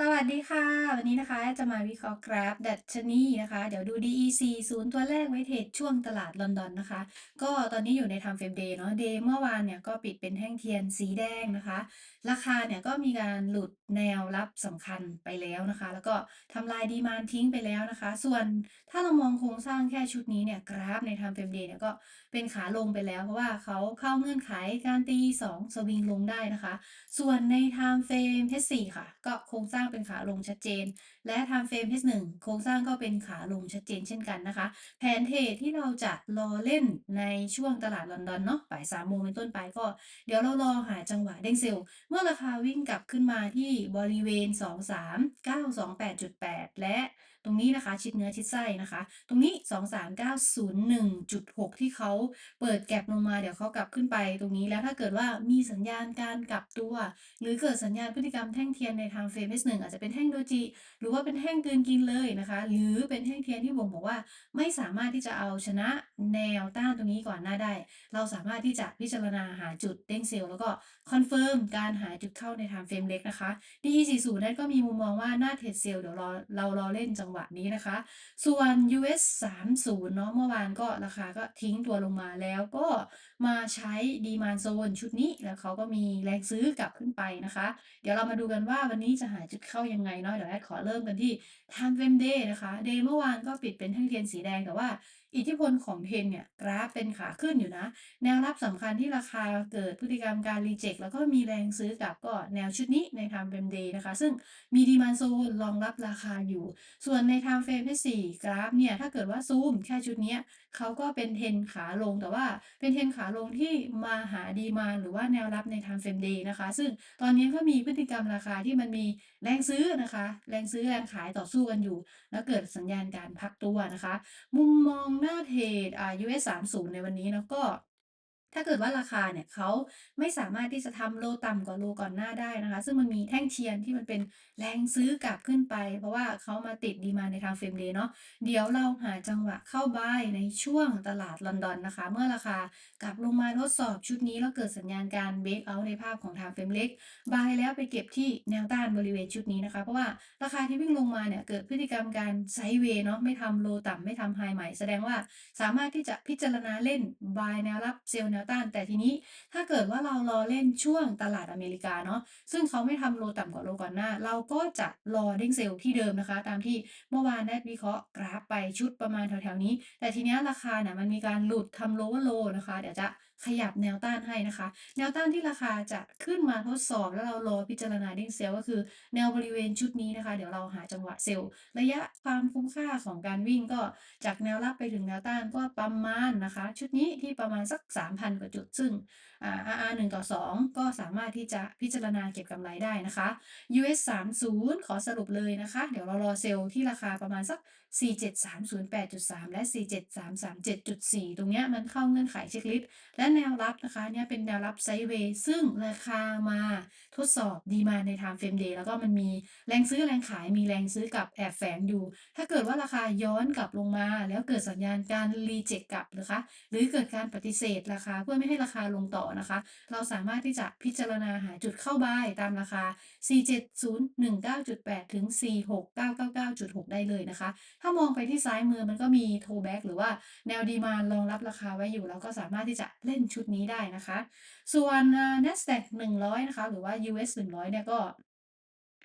สวัสดีค่ะ วันนี้นะคะจะมาวิเคราะห์กราฟดัชนีนะคะ เดี๋ยวดู DE 40ตัวแรกไว้เทรดช่วงตลาดลอนดอนนะคะ ก็ตอนนี้อยู่ในทำเฟรมเดย์เนาะเดย์เมื่อวานเนี่ยก็ปิดเป็นแท่งเทียนสีแดงนะคะ ราคาเนี่ยก็มีการหลุดแนวรับสำคัญไปแล้วนะคะ แล้วก็ทำลายดีมานทิ้งไปแล้วนะคะ ส่วนถ้าเรามองโครงสร้างแค่ชุดนี้เนี่ยกราฟใน Time Frame Day เนี่ยก็เป็นขาลงไปแล้ว เพราะว่าเขาเข้าเงื่อนไขการตี 2 สวิงลงได้นะคะ ส่วนใน Time Frame H4 ค่ะ ก็โครงสร้างเป็นขาลงชัดเจน และ Time Frame H1 โครงสร้างก็เป็นขาลงชัดเจนเช่นกันนะคะ แผนเทรดที่เราจะรอเล่นในช่วงตลาดลอนดอนเนาะบ่าย3โมงเป็นต้นไปก็ เดี๋ยวเรารอหาจังหวะเด้งเซลล์เมื่อราคาวิ่งกลับขึ้นมาที่บริเวณ 23,928.8 และ ตรงนี้นะคะ ชิดเนื้อชิดไส้นะคะ ตรงนี้ 23901.6 ที่เขาเปิดแก็บลงมาเดี๋ยวเขากลับขึ้นไปตรงนี้แล้วถ้าเกิดว่ามีสัญญาณการกลับตัว หรือเกิดสัญญาณพฤติกรรมแท่งเทียนใน Time Frame H1 อาจจะเป็นแท่งโดจิหรือว่าเป็นแท่งเกลืนกินเลยนะคะ หรือเป็นแท่งเทียนที่บ่งบอกว่า ไม่สามารถที่จะเอาชนะแนวต้านตรงนี้ก่อนหน้าได้ เราสามารถที่จะพิจารณาหาจุดเด้งเซลล์แล้วก็คอนเฟิร์มการหาจุดเข้าใน Time Frame เล็กนะคะ DE40 นั้นก็มีมุมมองว่าหน้าเทรดเซลล์เดี๋ยวรอเรารอเล่นจังหวะนี้นะคะ ส่วน US 30เนาะเมื่อวานก็ราคาก็ทิ้งตัวลงมาแล้วก็มาใช้ดีมานโซนชุดนี้ แล้วเขาก็มีแรงซื้อกลับขึ้นไปนะคะ เดี๋ยวเรามาดูกันว่าวันนี้จะหาจุดเข้ายังไงเนาะเดี๋ยวแอดขอเริ่มกันที่ Time Frame Day นะคะ Day เมื่อวานก็ปิดเป็นแท่งเทียนสีแดงแต่ว่าอิทธิพลของเทนเนี่ยกราฟเป็นขาขึ้นอยู่นะ แนวรับสำคัญที่ราคาเกิดพฤติกรรมการรีเจ็คแล้วก็มีแรงซื้อกลับก็แนวชุดนี้ใน Time Frame Day นะคะ ซึ่งมี Demand Zone รองรับราคาอยู่ ส่วนใน Time Frame H4 กราฟเนี่ย ถ้าเกิดว่าซูมแค่ชุดนี้เขาก็เป็นเทนขาลงแต่ว่าเป็นเทนขาลงที่มาหาดีมานหรือว่าแนวรับใน Time Frame Day นะคะ ซึ่งตอนนี้ก็มีพฤติกรรมราคาที่มันมีแรงซื้อนะคะ แรงซื้อแรงขายต่อสู้กันอยู่ แล้วเกิดสัญญาณการพักตัวนะคะ มุมมองหน้าเหตุอ่า US 30 ในวันนี้นะก็ ถ้าเกิดว่าราคาเนี่ยเขาไม่สามารถที่จะทำโลต่ำกว่าโลก่อนหน้าได้นะคะ ซึ่งมันมีแท่งเทียนที่มันเป็นแรงซื้อกลับขึ้นไป เพราะว่าเขามาติดดีมาใน Time Frame Day เนาะเดี๋ยวเราหาจังหวะเข้า buy ในช่วงตลาดลอนดอนนะคะ เมื่อราคากลับลงมาทดสอบชุดนี้แล้วเกิดสัญญาณการ break out ในภาพของ Time Frame เล็ก buy แล้วไปเก็บที่แนวต้านบริเวณชุดนี้นะคะ เพราะว่าราคาที่วิ่งลงมาเนี่ยเกิดพฤติกรรมการไซเวย์เนาะไม่ทำโลต่ำไม่ทำไฮใหม่ แสดงว่าสามารถที่จะพิจารณาเล่น buy แนวรับเซลล์แนวต้านแต่ทีนี้ถ้าเกิดว่าเรารอเล่นช่วงตลาดอเมริกาเนาะซึ่งเขาไม่ทำโลต่ำกว่าโลก่อนหน้า เราก็จะรอเด้งเซลล์ที่เดิมนะคะ ตามที่เมื่อวานได้วิเคราะห์กราฟไปชุดประมาณแถวๆนี้ แต่ทีเนี้ยราคาเนี่ยมันมีการหลุดทำโลว์โลนะคะ เดี๋ยวจะ ขยับแนวต้านให้นะคะ แนวต้านที่ราคาจะขึ้นมาทดสอบแล้วเรารอพิจารณาเด้งเซลก็คือ แนวบริเวณชุดนี้นะคะ เดี๋ยวเราหาจังหวะเซลล์ระยะความคุ้มค่าของการวิ่งก็จากแนวรับไปถึงแนวต้านก็ประมาณนะคะ ชุดนี้ที่ประมาณสัก 3,000 กว่าจุด ซึ่งอ่า RR 1ต่อ2ก็สามารถที่จะพิจารณาเก็บกำไรได้นะคะ US 30ขอสรุปเลยนะคะ เดี๋ยวเรารอเซลล์ที่ราคาประมาณสัก 47308.3 และ 47337.4 ตรงเนี้ยมันเข้าเงื่อนไขเช็คลิสต์และแนวรับนะคะเนี่ยเป็นแนวรับไซด์เวย์ซึ่งราคามาทดสอบดีมาใน Time Frame Day แล้วก็มันมีแรงซื้อแรงขายมีแรงซื้อกับแอบแฝงอยู่ ถ้าเกิดว่าราคาย้อนกลับลงมา แล้วเกิดสัญญาณการรีเจ็คกลับนะคะ หรือเกิดการปฏิเสธราคาเพื่อไม่ให้ราคาลงต่อนะคะ เราสามารถที่จะพิจารณาหาจุดเข้าบายตามราคา 47019.8 ถึง 46999.6 ได้เลยนะคะถ้ามองไปที่ซ้ายมือมันก็มี Toback หรือว่าแนวดีมานรองรับราคาไว้อยู่เราก็สามารถที่จะเล่นชุดนี้ได้นะคะ ส่วน NASDAQ 100 นะคะ หรือว่า US 100 เนี่ยก็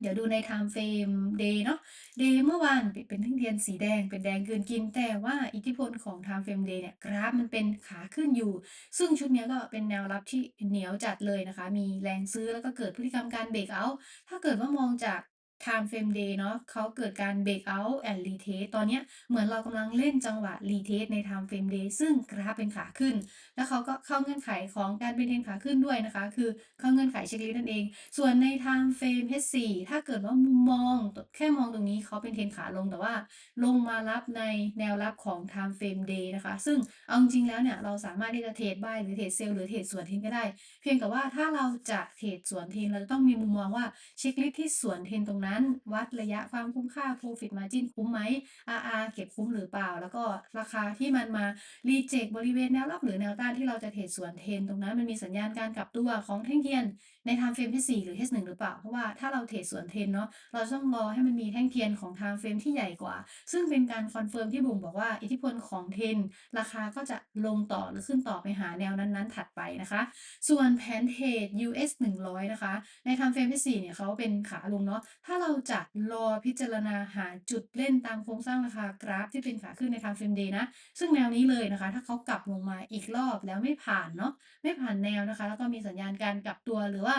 เดี๋ยวดูใน Time Frame Day เนาะ Day เมื่อวานเป็นแท่งเทียนสีแดงเป็นแดงเกลืนกิน แต่ว่าอิทธิพลของ Time Frame Day เนี่ยกราฟมันเป็นขาขึ้นอยู่ ซึ่งชุดนี้ก็เป็นแนวรับที่เหนียวจัดเลยนะคะ มีแรงซื้อแล้วก็เกิดพฤติกรรมการ break out ถ้าเกิดว่ามองจาก Time Frame Day เนาะเขาเกิดการ break out and retest ตอนนี้เหมือนเรากำลังเล่นจังหวะ retest ใน Time Frame Day ซึ่งกราฟเป็นขาขึ้น แล้วเขาก็เข้าเงื่อนไขของการเป็นเทรนขาขึ้นด้วยนะคะ คือเข้าเงื่อนไขเช็คลิสต์นั่นเอง ส่วนใน Time Frame H4 ถ้าเกิดว่ามุมมองแค่มองตรงนี้เขาเป็นเทรนขาลงแต่ว่า ลงมารับในแนวรับของ Time Frame Day นะคะ ซึ่งเอาจริงๆแล้วเนี่ยเราสามารถที่จะเทรด buy หรือเทรด sell หรือเทรดสวนเทรนก็ได้ เพียงแต่ว่าถ้าเราจะเทรดสวนเทรนเราจะต้องมีมุมมองว่าเช็คลิสต์ที่สวนเทรนตรงนั้นนั้นวัดระยะความคุ้มค่า Profit Margin คุ้มไหม RR เก็บคุ้มหรือเปล่า แล้วก็ราคาที่มันมารีเจกต์บริเวณแนวรับหรือแนวต้านที่เราจะเทรดสวนเทนตรงนั้นมันมีสัญญาณการกลับตัวของแท่งเทียนใน Time Frame H4 หรือ H1 หรือเปล่า เพราะว่าถ้าเราเทรดสวนเทนเนาะเราต้องรอให้มันมีแท่งเทียนของ Time Frame ที่ใหญ่กว่า ซึ่งเป็นการคอนเฟิร์มที่บ่งบอกว่าอิทธิพลของเทนราคาก็จะลงต่อหรือขึ้นต่อไปหาแนวนั้นๆ ถัดไปนะคะ ส่วนแผนเทรด US 100 นะคะ ใน Time Frame H4 เนี่ยเขาเป็นขาลงเนาะถ้าเราจะรอพิจารณาหาจุดเล่นตามโครงสร้างราคากราฟที่เป็นขาขึ้นใน Time Frame Day นะ ซึ่งแนวนี้เลยนะคะ ถ้าเขากลับลงมาอีกรอบแล้วไม่ผ่านเนาะไม่ผ่านแนวนะคะ แล้วก็มีสัญญาณการกลับตัวหรือว่า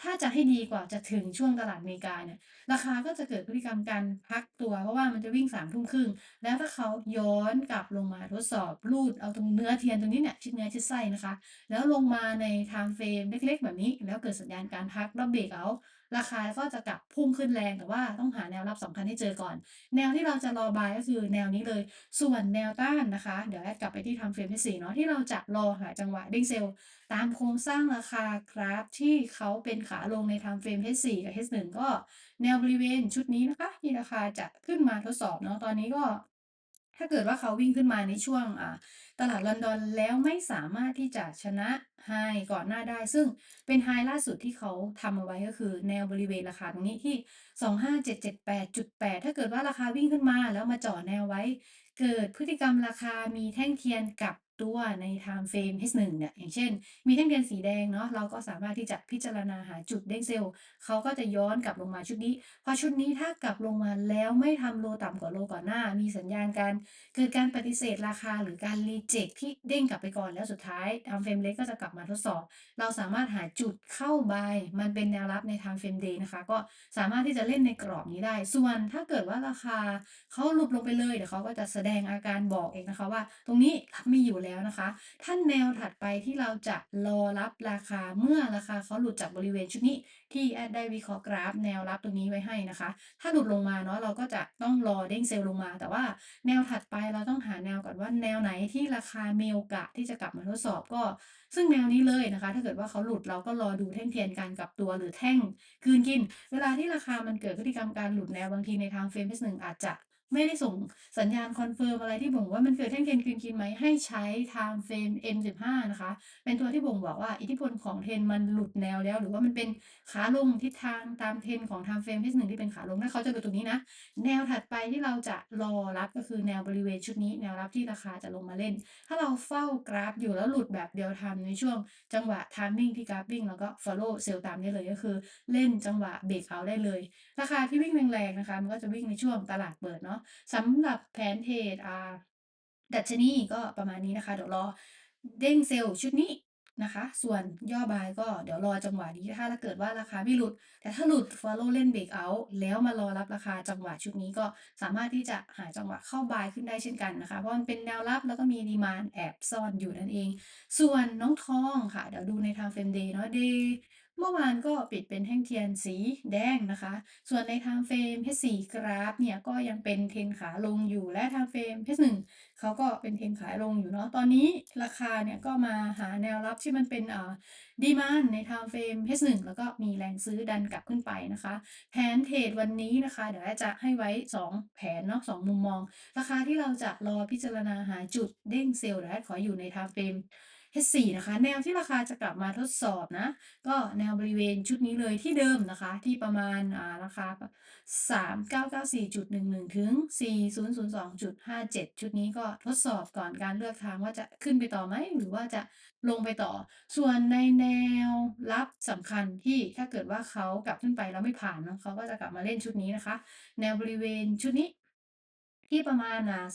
ถ้าจะให้ดีกว่าจะถึงช่วงตลาดอเมริกาเนี่ยราคาก็จะเกิดพฤติกรรมการพักตัว เพราะว่ามันจะวิ่ง3ทุ่มครึ่งแล้วถ้าเขาย้อนกลับลงมาทดสอบรูดเอาตรงเนื้อเทียนตรงนี้เนี่ยชิดเนื้อชิดไส้นะคะ แล้วลงมาใน Time Frame เล็ก ๆ แบบนี้ แล้วเกิดสัญญาณการพักแล้วเบรกเอา ราคาก็จะกลับพุ่งขึ้นแรงแต่ว่าต้องหาแนวรับสำคัญให้เจอก่อน แนวที่เราจะรอบายก็คือแนวนี้เลย ส่วนแนวต้านนะคะ เดี๋ยวแอดกลับไปที่ Time Frame H4 เนาะที่เราจะรอหาจังหวะเด้งเซลล์ตามโครงสร้างราคากราฟที่เขาเป็นขาลงใน Time Frame H4 กับ H1 ก็แนวบริเวณชุดนี้นะคะที่ราคาจะขึ้นมาทดสอบเนาะตอนนี้ก็ ถ้าเกิดว่าเขาวิ่งขึ้นมาในช่วงตลาดลอนดอนแล้วไม่สามารถที่จะชนะไฮก่อนหน้าได้ ซึ่งเป็นไฮล่าสุดที่เขาทำเอาไว้ก็คือแนวบริเวณราคาตรงนี้ที่ 25778.8 ถ้าเกิดว่าราคาวิ่งขึ้นมาแล้วมาจ่อแนวไว้ เกิดพฤติกรรมราคามีแท่งเทียนกลับ ตัวใน Time Frame H1 เนี่ยอย่างเช่น มีแท่งเทียนสีแดงเนาะเราก็สามารถที่จะพิจารณาหาจุดเด้งเซลล์เขาก็จะย้อนกลับลงมาชุดนี้ พอชุดนี้ถ้ากลับลงมาแล้วไม่ทำโลต่ำกว่าโลก่อนหน้า มีสัญญาณการเกิดการปฏิเสธราคาหรือการรีเจกต์ที่เด้งกลับไปก่อนแล้วสุดท้าย Time Frame เล็กก็จะกลับมาทดสอบ เราสามารถหาจุดเข้า Buy มันเป็นแนวรับใน Time Frame Day นะคะ ก็สามารถที่จะเล่นในกรอบนี้ได้ ส่วนถ้าเกิดว่าราคาเขาหลุดลงไปเลยเดี๋ยวเขาก็จะแสดงอาการบอกเองนะคะว่า ตรงนี้รับไม่อยู่แล้วนะคะ ถ้าแนวถัดไปที่เราจะรอรับราคาเมื่อราคาเขาหลุดจากบริเวณชุดนี้ ที่แอดได้วิเคราะห์กราฟ แนวรับตรงนี้ไว้ให้นะคะ ถ้าหลุดลงมาเนาะเราก็จะต้องรอเด้งเซลล์ลงมา แต่ว่าแนวถัดไปเราต้องหาแนวก่อนว่าแนวไหนที่ราคามีโอกาสที่จะกลับมาทดสอบก็ ซึ่งแนวนี้เลยนะคะ ถ้าเกิดว่าเขาหลุดเราก็รอดูแท่งเทียนการกลับตัวหรือแท่งกืนกิน เวลาที่ราคามันเกิดพฤติกรรมการหลุดแนวบางทีใน Time Frame H1 อาจจะ ไม่ได้ส่งสัญญาณคอนเฟิร์มอะไรที่บ่งว่ามันเกิดแท่งเทนกลืนกินไหมให้ใช้ Time Frame M15 นะคะ เป็นตัวที่บ่งบอกว่าอิทธิพลของเทนมันหลุดแนวแล้ว หรือว่ามันเป็นขาลงทิศทางตามเทนของ Time Frame H1 ที่เป็นขาลงถ้าเขาจะหลุดตรงนี้นะ แนวถัดไปที่เราจะรอรับก็คือแนวบริเวณชุดนี้ แนวรับที่ราคาจะลงมาเล่น ถ้าเราเฝ้ากราฟอยู่แล้วหลุดแบบ Real Time ในช่วง จังหวะ Timing ที่กราฟวิ่งแล้วก็ฟอลโลว์เซลล์ตามได้เลยก็คือ เล่นจังหวะเบรกเอาได้เลย ราคาที่วิ่งแรงๆนะคะ มันก็จะวิ่งในช่วงตลาดเปิดเนาะสำหรับแผนเทรดอ่าดัชนีก็ประมาณนี้นะคะ เดี๋ยวรอเด้งเซลล์ชุดนี้นะคะ ส่วนย่อ Buy ก็เดี๋ยวรอจังหวะนี้ถ้าเกิดว่าราคาไม่หลุด แต่ถ้าหลุดฟอลโลว์เล่นเบรกเอาต์แล้วมารอรับราคาจังหวะชุดนี้ก็สามารถที่จะหาจังหวะเข้า Buy ขึ้นได้เช่นกันนะคะ เพราะมันเป็นแนวรับแล้วก็มีดีมานแอบซ่อนอยู่นั่นเอง ส่วนน้องทองค่ะ เดี๋ยวดูใน Time Frame Day เนาะ Day เมื่อวานก็ปิดเป็นแท่งเทียนสีแดงนะคะ ส่วนใน Time Frame H4 กราฟเนี่ยก็ยังเป็นเทนขาลงอยู่และ Time Frame H1 เขาก็เป็นเทนขาลงอยู่เนาะ ตอนนี้ราคาเนี่ยก็มาหาแนวรับที่มันเป็นอ่าดีมานใน Time Frame H1 แล้วก็มีแรงซื้อดันกลับขึ้นไปนะคะ แผนเทรดวันนี้นะคะ เดี๋ยวจะให้ไว้ 2 แผนเนาะ2มุมมอง ราคาที่เราจะรอพิจารณาหาจุดเด้งเซลล์เดี๋ยวแอดขออยู่ใน Time Frame H4 นะคะ แนวที่ราคาจะกลับมาทดสอบนะ ก็แนวบริเวณชุดนี้เลยที่เดิมนะคะ ที่ประมาณาราคา 3994.11 ถึง 4002.57 ชุดนี้ก็ทดสอบก่อนการเลือกทางว่าจะขึ้นไปต่อไหม หรือว่าจะลงไปต่อ ส่วนในแนวรับสำคัญที่ถ้าเกิดว่าเขากลับขึ้นไปแล้วไม่ผ่านเนาะเขาก็จะกลับมาเล่นชุดนี้นะคะ แนวบริเวณชุดนี้ ที่ประมาณอ่า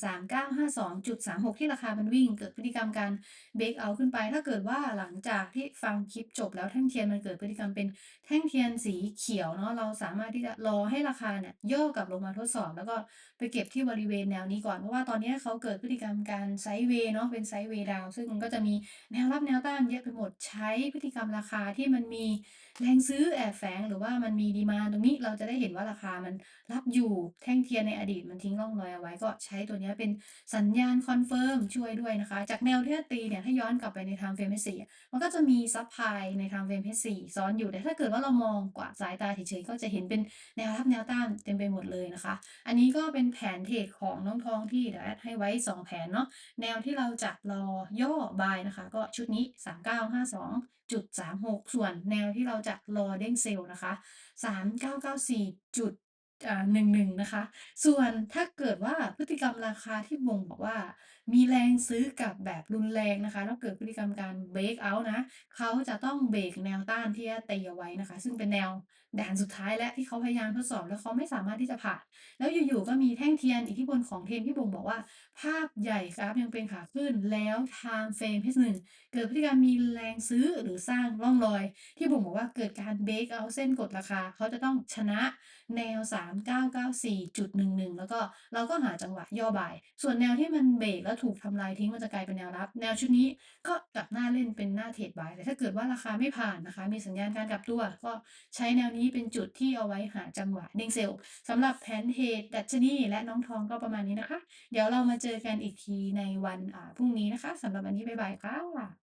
3952.36ที่ราคามันวิ่ง เกิดพฤติกรรมการเบรกเอาขึ้นไป ถ้าเกิดว่าหลังจากที่ฟังคลิปจบแล้วแท่งเทียนมันเกิดพฤติกรรมเป็นแท่งเทียนสีเขียวเนาะเราสามารถที่จะรอให้ราคาเนี่ยย่อกลับลงมาทดสอบ แล้วก็ไปเก็บที่บริเวณแนวนี้ก่อนเพราะว่าตอนนี้เขาเกิดพฤติกรรมการไซด์เวย์เนาะเป็นไซด์เวย์ดาวซึ่งมันก็จะมีแนวรับแนวต้านเยอะไปหมดใช้พฤติกรรมราคาที่มันมีแรงซื้อแอบแฝงหรือว่ามันมีดีมาตรงนี้เราจะได้เห็นว่าราคามันรับอยู่แท่งเทียนในอดีตมันทิ้งร่องรอยไว้ก็ใช้ตัวนี้เป็นสัญญาณคอนเฟิร์มช่วยด้วยนะคะ จากแนวที่ตีเนี่ยถ้าย้อนกลับไปใน Time Frame H4 อะมันก็จะมีซัปพลายใน Time Frame H4 ซ้อนอยู่แต่ถ้าเกิดว่าเรามองกว่าสายตาเฉยๆก็จะเห็นเป็นแนวรับแนวต้านเต็มไปหมดเลยนะคะ อันนี้ก็เป็นแผนเทรดของน้องทองที่เดี๋ยวแอดให้ไว้ 2 แผนเนาะแนวที่เราจะรอย่อบายนะคะ ก็ชุดนี้ 3952.36ส่วนแนวที่เราจะรอเด้งเซลล์นะคะ3994จุด อ่า11นะคะ ส่วนถ้าเกิดว่าพฤติกรรมราคาที่บ่งบอกว่า มีแรงซื้อกับแบบรุนแรงนะคะ แล้วเกิดพฤติกรรมการเบรกเอาท์นะ เขาจะต้องเบรกแนวต้านที่จะตีเอาไว้นะคะ ซึ่งเป็นแนวด่านสุดท้ายแล้วที่เขาพยายามทดสอบแล้วเขาไม่สามารถที่จะผ่าน แล้วอยู่ๆก็มีแท่งเทียนอิทธิพลของเทรนที่บ่งบอกว่า ภาพใหญ่กราฟยังเป็นขาขึ้นแล้ว Time Frame H1 เกิดพฤติกรรมมีแรงซื้อหรือสร้างร่องรอย ที่บ่งบอกว่าเกิดการเบรกเอาเส้นกดราคา เขาจะต้องชนะแนว 3994.11 แล้วก็เราก็หาจังหวะย่อบ่าย ส่วนแนวที่มันเบรกแล้วถูกทำลายทิ้งมันจะกลายเป็นแนวรับ แนวชุดนี้ก็กลับหน้าเล่นเป็นหน้าเทรดบ่ายแต่ถ้าเกิดว่าราคาไม่ผ่านนะคะ มีสัญญาณการกลับตัวก็ใช้แนวนี้นี้เป็นจุดที่เอาไว้หาจังหวะเด้งเซลล์สำหรับแผนเทรดดัชนีและน้องทองก็ประมาณนี้นะคะ เดี๋ยวเรามาเจอกันอีกทีในวันอ่าพรุ่งนี้นะคะสำหรับวันนี้บ๊ายบายค่ะ